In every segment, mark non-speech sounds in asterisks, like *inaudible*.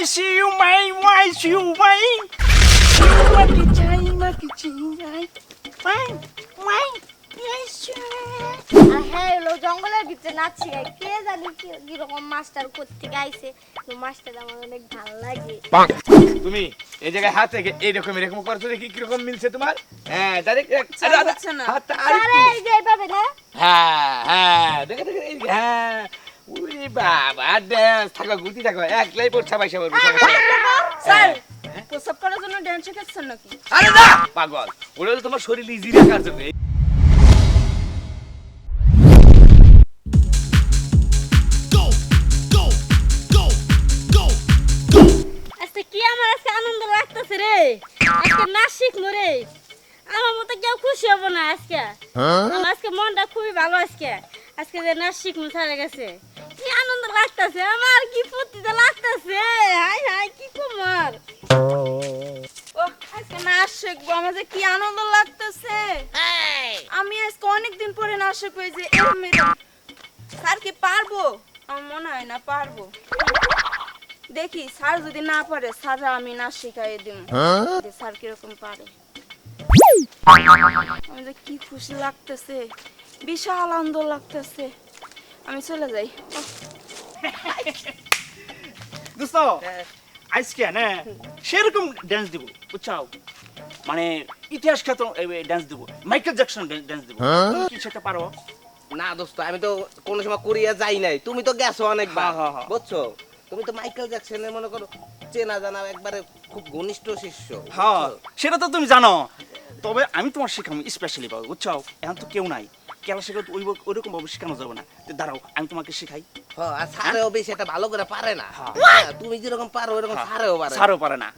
Y Y আর হ্যাঁ এলো জঙ্গলের ভিতরে নাচছি। কে জানি কি কীরকম মাস্টার করতে গাইছে। তো মাস্টার আমার অনেক ভালো লাগে। তুমি এই জায়গায় হাত রেখে এইরকম এরকম করছ দেখি কীরকম মিলছে তোমার? হ্যাঁ ডাইরেক্ট হচ্ছে না। হাতটা আরে এইভাবে না? হ্যাঁ হ্যাঁ দেখে দেখে হ্যাঁ। বাবা ড্যান্স থাকো গুটি থাকো একলাই পড়ছা পয়সা পড়বে স্যার প্রসাব করার জন্য ড্যান্স শেখাচ্ছেন নাকি? আরে না! পাগল ওটা হলো তোমার শরীর ইজি রাখার জন্য। আজকে কি আমার আজকে আনন্দ লাগতেছে রে? আজকে নাচ শিখব রে। আমার মতো কেউ খুশি হব না আজকে। আজকে মনটা খুবই ভালো আজকে। আজকে যে নাচ কি আনন্দ লাগতেছে আমার কি ফুর্তিতে লাগতেছে? হাই হাই কি কুমার ও আজকে নাচ শিখব আমার যে কি আনন্দ লাগতেছে। আমি আজকে অনেকদিন পরে নাচ শিখব যে এরম এরম। স্যার কি পারব? আমার মনে হয় না পারব। দেখি স্যার যদি না পারে স্যার আমি নাচ শিখাই দিব যে স্যার কীরকম পারে। আমার কি খুশি লাগতেছে বিশাল আনন্দ লাগতেছে। আমি চলে যাই। দোস্ত আজকে না সেরকম ড্যান্স দিব বুঝছাও? মানে ইতিহাস খ্যাত ড্যান্স দিব। মাইকেল জ্যাকসন ড্যান্স দিব। কি সেটা পারো? না দোস্ত আমি তো কোনো সময় কোরিয়া যাই নাই। তুমি তো গেছো অনেকবার হ্যাঁ, হ্যাঁ, হ্যাঁ। বুঝছ? তুমি তো মাইকেল জ্যাকসনের মনে করো চেনা জানা একবারে খুব ঘনিষ্ঠ শিষ্য হ্যাঁ সেটা তো তুমি জানো। তবে আমি তোমার শেখাবো স্পেশালি পাবো বুঝছাও? এখন তো কেউ নাই। খেলা শেখা ওই ওইরকম ভাবে শেখানো যাবে না। তো দাঁড়াও আমি তোমাকে শেখাই। হ্যাঁ, আর সারেও বেশি এটা ভালো করে পারে না। হ্যাঁ। হ্যাঁ, তুমি যেরকম পারো ওরকম সারেও পারে স্যারও ছাড়ও পারে না।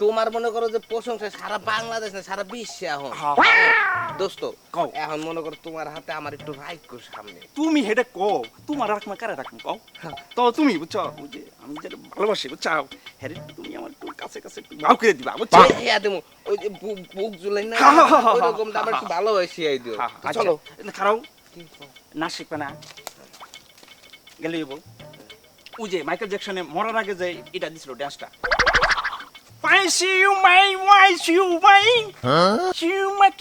তোমার মনে করো যে প্রশংসা সারা বাংলাদেশ না সারা বিশ্বে এখন। হ্যাঁ। হ্যাঁ, দোস্ত কও। এখন মনে করো তোমার হাতে আমার একটু রাইক্য সামনে। তুমি হেডে কও তোমার রাখমা কারে রাখমা কও? তো তুমি বুঝছ যে আমি যেটা ভালোবাসি বুঝছাও হ্যাঁ তুমি আমার একটু কাছে কাছে একটু ভাও করে দিবা বুঝছ? হ্যাঁ দেবো। ওই যে বুক জুলাই না হ্যাঁ, হ্যাঁ, হ্যাঁ, ওইরকমটা আমার একটু ভালোবাসি এই দিও হ্যাঁ, আচ্ছা। চলো। খারাও না শিখবে না। গেলে বল ওই যে মাইকেল জ্যাকসনে মরার আগে যে এটা দিছিল ড্যান্সটা I see vai, vai, vai see vai, vai, vai See vai,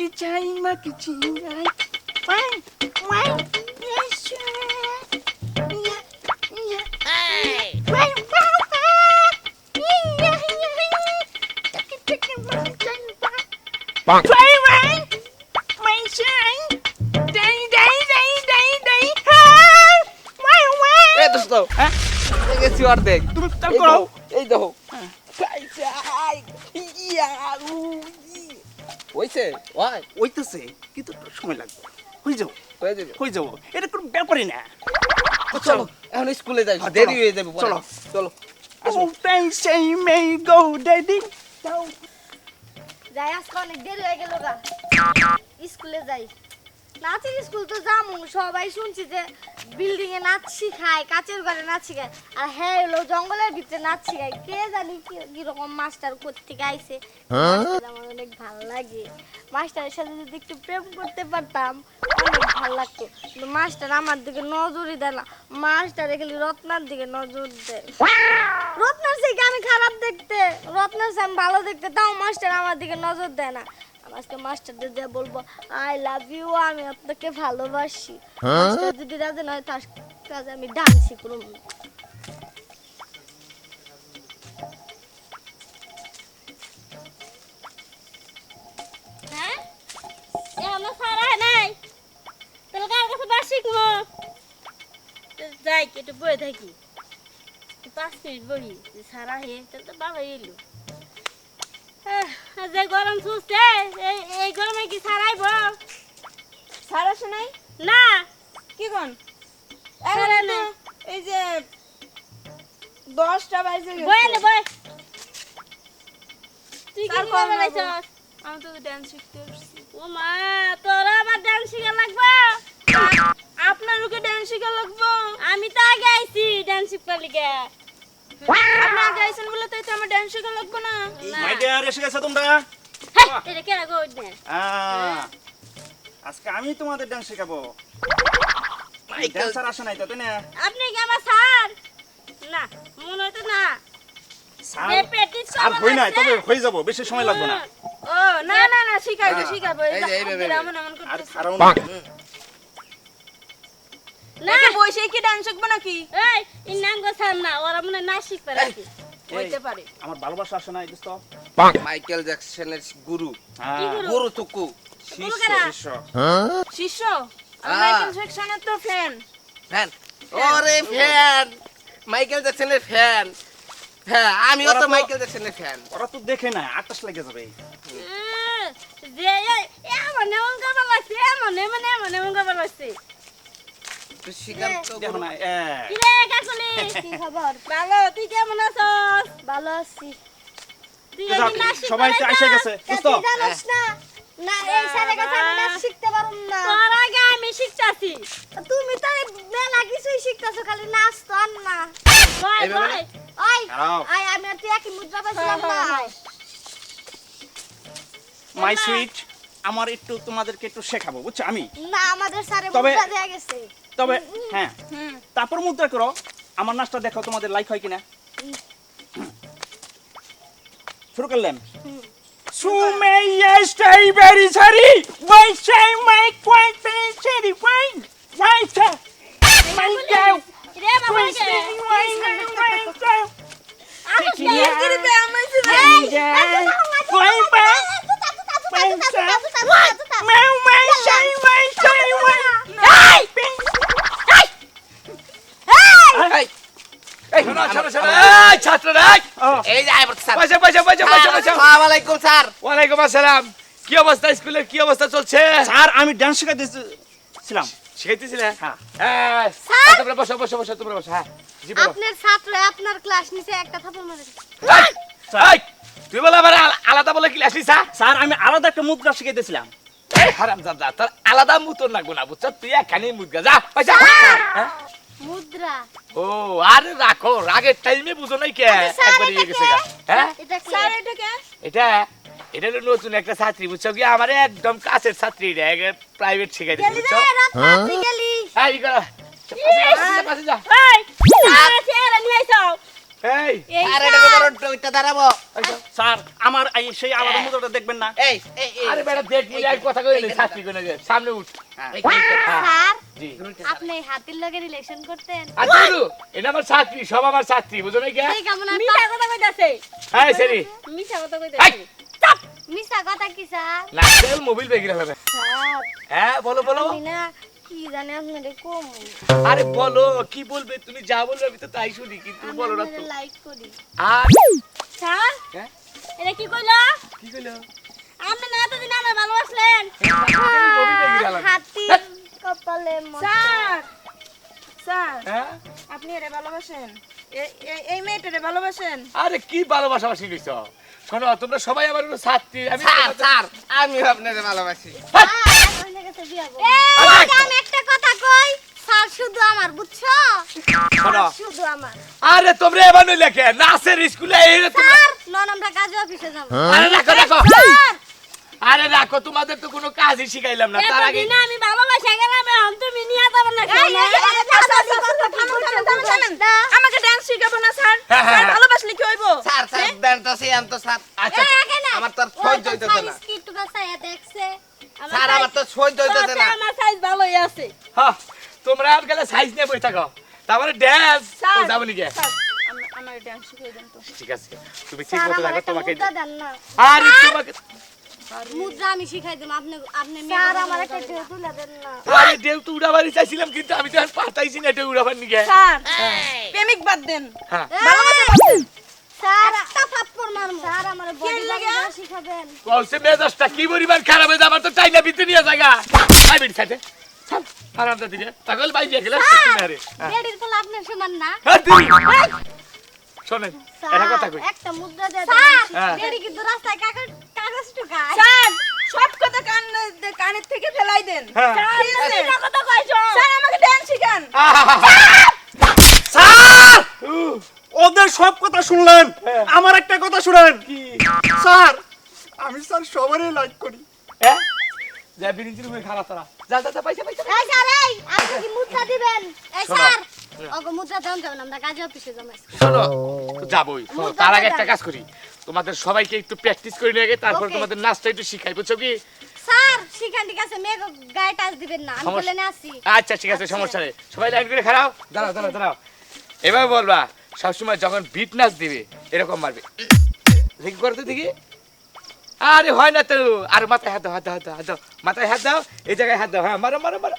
vai, vai Mãe, vai, vai, vai. Play vai, vai, vai. Day, vai, vai, vai day! vai, vai, vai Eita, vai, vai, Pega esse ordem! Tu me tá com vai, vai dou! হইছে ওই ওইতেছে কিন্তু একটু সময় লাগবে। হয়ে যাও হয়ে যাবে। হয়ে যাব। এটা কোনো ব্যাপারই না। চলো এখন স্কুলে যাই হ্যাঁ, দেরি হয়ে যাবে চলো। চলো Oh they say may go daddy যাই আজকে অনেক দেরি হয়ে গেল গা। স্কুলে যাই। নাচের স্কুল তো যাব সবাই শুনছি যে বিল্ডিং এ নাচ শিখায় কাচের ঘরে নাচ শিখায়। আর হ্যাঁ এলো জঙ্গলের ভিতরে নাচ শিখায়। কে জানি কি- কীরকম মাস্টার করতে গাইছে মাস্টার আমার অনেক ভালো লাগে। মাস্টারের সাথে যদি একটু প্রেম করতে পারতাম অনেক ভালো লাগতো। কিন্তু মাস্টার আমার দিকে নজরই দেয় না। মাস্টার খালি রত্নার দিকে নজর দেয়। রত্নার থেকে আমি খারাপ দেখতে। রত্নার সে আমি ভালো দেখতে তাও মাস্টার আমার দিকে নজর দেয় না। আজকে মাস্টারদের দিয়ে বলব আই লাভ ইউ আমি আপনাকে ভালোবাসি। মাস্টার যদি রাজি নয় তার কাছে আমি ডান্সই করব হ্যাঁ? এখনও সারা নাই? তাহলে কার কাছে বাস শিখব? যাই একটু বয়ে থাকি। পাঁচ মিনিট বহি সারা হে তাহলে তো বাবা এলো। আহ, যে গরম ছুটছে এই এই গরমে কি সারাইব স্যার আসে নাই? না। কি কোন? না এই যে দশটা বাজে। বয় না বয়। তুই কি বেড়াইছস? আমি তো ডান্স শিখতে আসছি। ও মা তোরা আমার ডান্স শিখা লাগবে? আপনার ওকে ডান্স শিখা লাগবো? আমি তো আগে আইছি ডান্স শিখতে লিগে। আপনি আগে আইছেন বলে তাই তো আমার ডান্স শিখা লাগবো না। না মাই ডিয়ার এসে গেছে তোমরা? এটা কে রাখো? আজকে আমি তোমাদের ডান্স শেখাবো। ড্যান্সার আসে নাই তো তাই না? আপনি কি আমার স্যার? না মনে না। আর হই নাই তবে হয়ে যাব বেশি সময় লাগবে না। ও না না না শিখাইবো হ্যাঁ, শিখাইবো এই যে, এইভাবে, আর না। বসে কি ডান্স শিখব নাকি? এই ইনাম গোছান না ওরা মনে নাচ শিখবে নাকি? হইতে পারে। আমার ভালোবাসা আসে না এই দোস্ত মাইকেল জ্যাকসনের গুরু গুরু তুকু শিষ্য। শিষ্য হ্যাঁ। মাইকেল জ্যাকসনের তো ফ্যান ফ্যান ওরে ফ্যান মাইকেল জ্যাকসনের ফ্যান হ্যাঁ আমিও তো মাইকেল জ্যাকসনের ফ্যান ওরা তো দেখে না আটাশ লেগে যাবে। যে এমন এমন করবার লাগছে এমন এমন এমন এমন করবার লাগছে তো শ্রীকান্ত না। এ, কিরে কাকুলি? কি *laughs* খবর? ভালো তুই কেমন আছস? ভালো আছি। তুই যাক, এই নাচ শিখতে সবাই তো এসে গেছে দোস্ত তুই না? না এই স্যারের কাছে আমি নাচ শিখতে পারুম না। তোর আগে আমি শিখতাছি। তুমি তো মেলা কিছুই শিখতাছো খালি নাচ তো আর না। ওই ওই ওই আই আমি আর একই মুদ্রা পাইছিলাম না। মাই সুইট আমার একটু তোমাদেরকে একটু শেখাবো বুঝছ? আমি। না আমাদের স্যারে মুদ্রা দেয়া গেছে। তবে হ্যাঁ তারপর মুদ্রা করো আমার নাচটা দেখো তোমাদের লাইক হয় কিনা শুরু স্টাই সরি ওয়াই সাই মাই সরি ওয়াই ওয়াই মাই গাও রে বাবা ওয়াই সাই ওয়াই ওয়াই আমি ঠিক আছে। আমি এই ওয়াই বা মাউ মাই সাই ওয়াই সাই ওয়াই এই এই এই শোনো শোনো শোনো এই ছাত্ররা এই! ও এই যে আইবার স্যার বসো বসো বসো বসো বসো আসসালামু আলাইকুম স্যার। ওয়ালাইকুম আসসালাম। কি অবস্থা স্কুলের কি অবস্থা চলছে? স্যার আমি ডান্স শেখাতেছিলাম শিখাইতেছিলে? হ্যাঁ। হ্যাঁ তোমরা বসো বসো বসো তোমরা বসো। হ্যাঁ জি বলো। আপনার ছাত্র আপনার ক্লাস নিচে একটা থাপড় মারে এই! তুই বলে আবার আলাদা বলে ক্লাস নিছা? স্যার আমি আলাদা একটা মুদ্রা শিখাইতেছিলাম। হারাম জাদা তোর আলাদা মুতর লাগবো না বুঝছ? তুই মুদগা যা পয়সা হ্যাঁ? মুদ্রা। ও আরে রাখো রাগের টাইমে বুঝো নাই কে? একবার ইয়ে গেছে হ্যাঁ? এটা স্যার এটা কে? এটা এটা হলো নতুন একটা ছাত্রী বুঝছ কি আমার একদম কাছের ছাত্রী এটা প্রাইভেট শিখাই দিচ্ছে বুঝছ হ্যাঁ ই করো এই স্যার এটা বড় ওইটা দাঁড়াবো স্যার আমার এই সেই আলাদা মুদ্রাটা দেখবেন না। এই এই এই। আরে বেটা দেখ বলে এক কথা কইলে ছাত্রী কোনে যে সামনে উঠ। স্যার আপনি হাতির লগে রিলেশন করতেন। আচ্ছা এটা আমার ছাত্রী সব আমার ছাত্রী বুঝো নাই কে? এই কেমন মিছা কথা কইতাছে। হ্যাঁ সেরি। মিছা কথা কইতাছে। চাপ! মিছা কথা কি স্যার? না তেল মোবাইল বেগিরা হবে স্যার হ্যাঁ বলো বলো। না কি জানি আপনারে কম। আরে বলো কি বলবে? তুমি যা বলবে আমি তো তাই শুনি কিন্তু বলো না তো। লাইক করি। আর স্যার? হ্যাঁ? এটা কি কইলো? কি কইলো? আপনি না এতদিন আমার ভালোবাসলেন। লাগে কপালে স্যার স্যার হ্যাঁ? আপনি এরে ভালোবাসেন? এই মেয়েটারে ভালোবাসেন? আরে কি ভালোবাসা বাসি শোনো তোমরা সবাই আমার ছাত্রী। আমি স্যার স্যার আমিও আপনাকে ভালোবাসি। আমি একটা কথা কই স্যার শুধু আমার বুঝছ? শুধু আমার। আরে তোমরা এবার নই লেখে নাচের স্কুলে এই রে তোমরা নন আমরা কাজে অফিসে যাব। আরে রাখো রাখো আরে রাখো তোমাদের তো কোনো কাজই শিখাইলাম না। তার আগে এতদিন আমি ভালোবাসা গেলাম এখন তুমি নিয়ে যাবে না আমাকে ডান্স শিখাবো না স্যার? হ্যাঁ, হ্যাঁ, স্যার হ্যাঁ। ভালোবাসলে কি হইব? স্যার স্যার দেন তো সেই আম তো স্যার। আচ্ছা আমার তো আর সহ্য হইতেছে না। স্যার আমার তো সহ্য হইতেছে না। আমার সাইজ ভালোই আছে। হ্যাঁ তোমরা আর গেলে সাইজ নিয়ে বই থাকো। তারপরে ড্যান্স স্যার যাব নাকি? আমার ডান্স শিখিয়ে দেন তো। ঠিক আছে। তুমি ঠিক মতো রাখো তোমাকে আরে তোমাকে মুদ্রা আমি শিখাই দিম আপনি আপনি স্যার আমার একটা ঢেউ তুলে দেন না। আরে ঢেউ তো উড়াবারই চাইছিলাম কিন্তু আমি তো আর পাঠাইছি না ঢেউ উড়াবার নিকে। স্যার প্রেমিক বাদ দেন। হ্যাঁ। ভালোবাসা বাদ স্যার একটা থাপ্পড় মারমু স্যার আমার বডি লাগে? লাগে শিখাবেন বলছে মেজাজটা কি পরিমাণ খারাপ হয়ে যাবে তো টাইনা ভিতরে নিয়ে জায়গা আই বেটি সাথে চল আরামটা দিলে পাগল ভাই দিয়ে গেলে আরে বেডির কোলা আপনার সমান না। হ্যাঁ। শোনেন একটা কথা কই। একটা মুদ্রা দেন হ্যাঁ। বেডি কিন্তু রাস্তায় কাগজ কাগজ টুকায় স্যার সব কথা কান কানের থেকে ফেলাই দেন। হ্যাঁ। এটা কথা কইছো স্যার আমাকে ডান্স শিখান। স্যার! ওদের সব কথা শুনলেন? আমার একটা কথা শুনেন? স্যার আমি স্যার সবারই লাইক করি। হ্যাঁ? যা মুখে খারাপ তারা। যা যা যা পয়সা পয়সা এই স্যার এই আপনি কি মুদ্রা দিবেন? এই স্যার যাবোই তার আগে একটা কাজ করি। তোমাদের সবাইকে একটু প্র্যাকটিস করে নিয়ে তারপর তোমাদের নাচটা একটু শিখাই বুঝছ কি? স্যার শিখান ঠিক আছে মেয়ে গায়ে টাচ দিবেন না আমি বলে না আসি আচ্ছা ঠিক আছে সমস্যা নেই। সবাই লাইন করে খারাও দাঁড়াও দাঁড়াও দাঁড়াও। এবার বলবা সবসময় যখন বিট নাচ দিবে এরকম মারবে। দেখি করতে দেখি। আরে হয় না তো। আর মাথায় হাত দাও হাত দাও হাত দাও। মাথায় হাত দাও এই জায়গায় হাত দাও। হ্যাঁ মারো মারো মারো।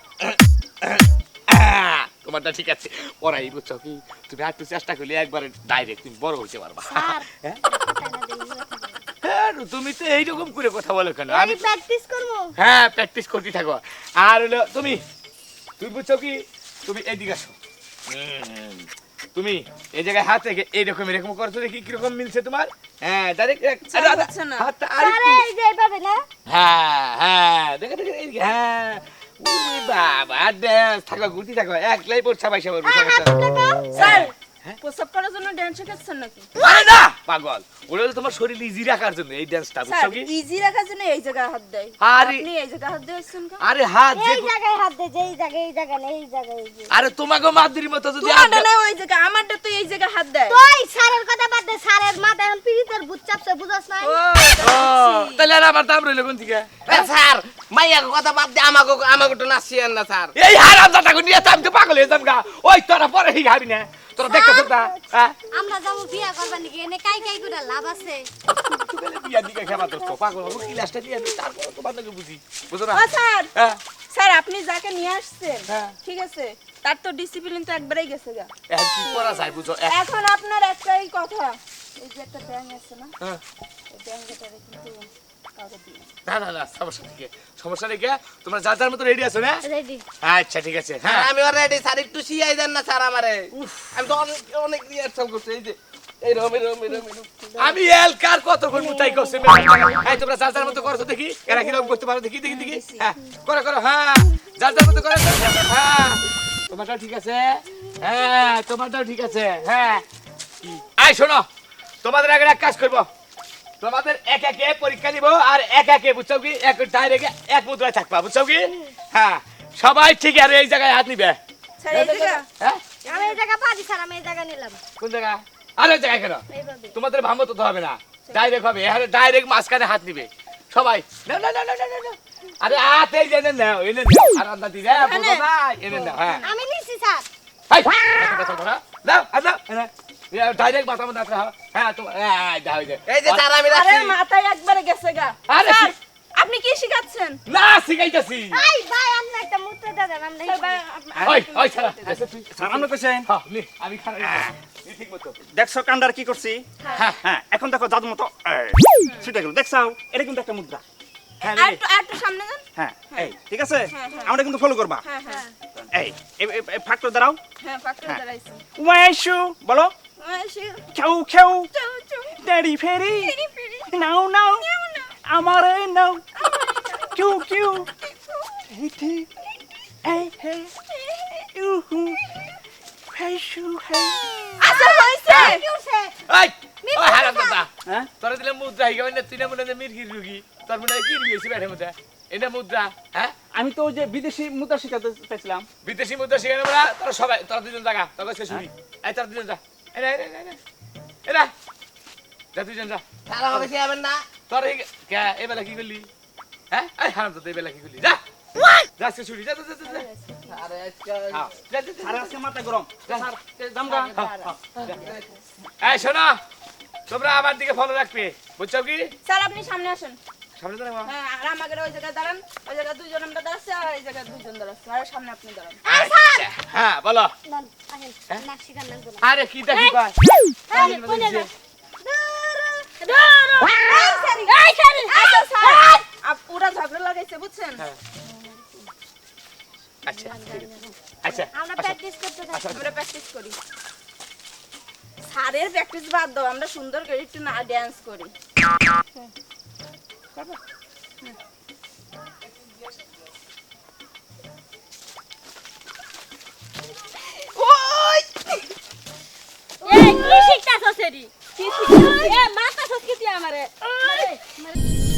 তোমারটা ঠিক আছে। পড়াই বুঝছ কি? তুমি আর একটু চেষ্টা করলে একবারে ডাইরেক্ট তুমি বড় হইতে পারবা। *laughs* হ্যাঁ? হ্যাঁ, তুমি তো এইরকম করে কথা বলো কেন? আমি প্র্যাকটিস করব? হ্যাঁ প্র্যাকটিস করতে থাকো। আর হলো তুমি তুমি বুঝছ কি? তুমি এইদিকে আসো। তুমি এই জায়গায় হাত রেখে এইরকম এরকম করছ দেখি কীরকম মিলছে তোমার? হ্যাঁ ডাইরেক্ট স্যার, হচ্ছে না। হাতটা আরে আরেকটু এই যে এইভাবে না? হ্যাঁ হ্যাঁ দেখে দেখে এইদিকে, হ্যাঁ। বাবা ড্যান্স থাকো ঘুরতে থাকো একলাই পড়ছা বাইসা পড়বে। স্যার হ্যাঁ? করার জন্য ড্যান্স শেখাচ্ছেন নাকি? আরে না! পাগল। ওটা হলো তোমার শরীর ইজি রাখার জন্য এই ড্যান্সটা বুঝছ কি? ইজি রাখার জন্য এই জায়গায় হাত দেয়। আরে- আপনি এই জায়গায় হাত দিয়েছেন কেন? আরে হাত যে এই জায়গায় হাত দে যে এই জায়গায় এই জায়গায় না এই জায়গায় এই আরে তোমাকে মাদুরি মতো যদি হাত না ওই জায়গায় আমারটা তো এই জায়গায় হাত দেয়। তুই স্যারের কথা বাদ দে স্যারের মাথা এখন পিরিতের ভূত চাপছে বুঝছ না ও ও, তাহলে আর আমার দাম রইল কোন দিকে? স্যার মাইয়াকে কথা বাদ দিয়ে আমাকে আমাকে নাচিয়েন না স্যার। এই হারাম দাদাকে নিয়ে তো আমি তো পাগল হয়ে যাম গা। ওই তোরা পরে হি না। তোরা দেখতে শুনতা হ্যাঁ? আমরা যাব বিয়া করবার নাকি এনে কাই কাই করে লাভ আছে? বিয়ার দিকে খেবা তোর তো পাগল হব ক্লাসটা দিয়ে আমি তারপর তোমার নাকি বুঝি বুঝো না? স্যার। হ্যাঁ? স্যার আপনি যাকে নিয়ে আসছেন হ্যাঁ। ঠিক আছে তার তো ডিসিপ্লিন তো একবারেই গেছে গা। এখন কি করা যায় বুঝো? এখন আপনার একটাই কথা এই যে একটা ব্যাং আছে না হ্যাঁ। এই কিন্তু না না না সমস্যা নেই সমস্যা নেই তোমরা যার যার মতো রেডি আছো না? আচ্ছা ঠিক আছে হ্যাঁ। আমি অলরেডি স্যার একটু শিয়াই দেন না স্যার আমারে। আমি তো অনেক অনেক রিহার্সাল করছি এই যে রম এই রম এই রম, এই রম। আমি এল কার কত করব তাই করছে এই তোমরা যার যার মতো করছ দেখি। এরা কীরকম করতে পারো দেখি দেখি দেখি। হ্যাঁ করো করো হ্যাঁ। যার যার মতো করো হ্যাঁ। তোমারটাও ঠিক আছে? হ্যাঁ তোমারটাও ঠিক আছে হ্যাঁ। আই শোনো তোমাদের আগে এক কাজ করব। তোমাদের এক একে পরীক্ষা দিব আর এক একে বুঝছ কি? এক ডাইরেক্ট এক মুদ্রায় থাকবা বুঝছ কি? হ্যাঁ সবাই ঠিক আর এই জায়গায় হাত নিবে। হ্যাঁ? আমি এই জায়গা পারি স্যার আমি এই জায়গা নিলাম। কোন জায়গা? আর ওই জায়গায় কেন? তোমাদের ভাম তো হবে না। ডাইরেক্ট হবে এখানে ডাইরেক্ট মাঝখানে হাত নিবে। সবাই নাও, নাও, নাও, নাও, নাও, নাও। আরে হাত এই যে এনে নাও এনে নাও। আর আন্দা দিবে বুঝো না এনে নাও হ্যাঁ। আমি নিছি স্যার হাই ডাইরেক্ট মাথা মধ্যে হ্যাঁ? তো এই যে এই যে স্যার আরে মাথায় একবারে গেছে গা। আরে আপনি কি শিখাচ্ছেন? না শিখাইতাছি। এই ভাই আপনি একটা মুদ্রা দেন আমরা স্যার, ভাই, আপ- ওই ওই ছাড়া। এসে তুই স্যার হ্যাঁ আমি খারাপ দেখছ কান্ডার কি করছি? হ্যাঁ। হ্যাঁ। এখন দেখো জাদু মতো সেটা গেল। দেখছ এটা কিন্তু একটা মুদ্রা। হ্যাঁ আর রে। একটু আর একটু সামনে হ্যাঁ এই ঠিক আছে? হ্যাঁ, হ্যাঁ। আমরা কিন্তু ফলো করবা। হ্যাঁ হ্যাঁ। এই দাঁড়াও। হ্যাঁ পাকড়ে হ্যাঁ। দাঁড়াইছি। ওয়াইশু বলো। খেউ খেউ ড্যাডি ফেরি। নাও নাও। আমারে নাও। কিউ কিউ হিটি এই হে ইউহু। হেশু হে। আচ্ছা হইছে? এই ওই হারাম দাদা। হ্যাঁ? তোরা দিলে মুদ্রা হিগে মানে তুই না মনে হয় মির্গির রুগী। তোর মনে হয় কি রুগী হয়েছে ব্যাঠের মধ্যে? এটা মুদ্রা হ্যাঁ? আমি তো যে বিদেশি মুদ্রা শিখাতে চাইছিলাম। বিদেশি মুদ্রা শিখানো তোরা সবাই তোরা দুজন জায়গা তোকে সে শুনি এই তোরা দুজন যা। এরা এরা এরা এরা যা দুজন যা স্যার আমাকে শিখাবেন না। তোর এই কে এবেলা কি করলি? হ্যাঁ? এই হারাম দাদা এবেলা কি করলি? যা। যা সে শুনি যা যা যা যা, যা। আরে আজকে হ্যাঁ, যা, যা, যা, আরে আজকে মাথা গরম। যা। স্যার দামগা এই শোনো তোমরা আমার দিকে ফলো রাখবে। বুঝছ কি? স্যার আপনি সামনে আসেন। সামনে হ্যাঁ আর আমাকে ওই জায়গায় দাঁড়ান ওই জায়গায় দুজন আমরা দাঁড়াচ্ছি আর এই জায়গায় দুজন দাঁড়াচ্ছি আর সামনে আপনি দাঁড়ান। আচ্ছা, হ্যাঁ বলো। আরে কি দেখি আচ্ছা ওরা ঝগড়া লাগাইছে বুঝছেন? হ্যাঁ। আচ্ছা আচ্ছা আমরা আচ্ছা। প্র্যাকটিস করতে থাকি। আমরা প্র্যাকটিস করি। স্যারের প্র্যাকটিস বাদ দাও আমরা সুন্দর করে একটু না ড্যান্স করি। ওই এই কি শিখতাছস এরি কি শিখতেছি? এ মারতাছস কি তুই আমারে। মারে, মারে।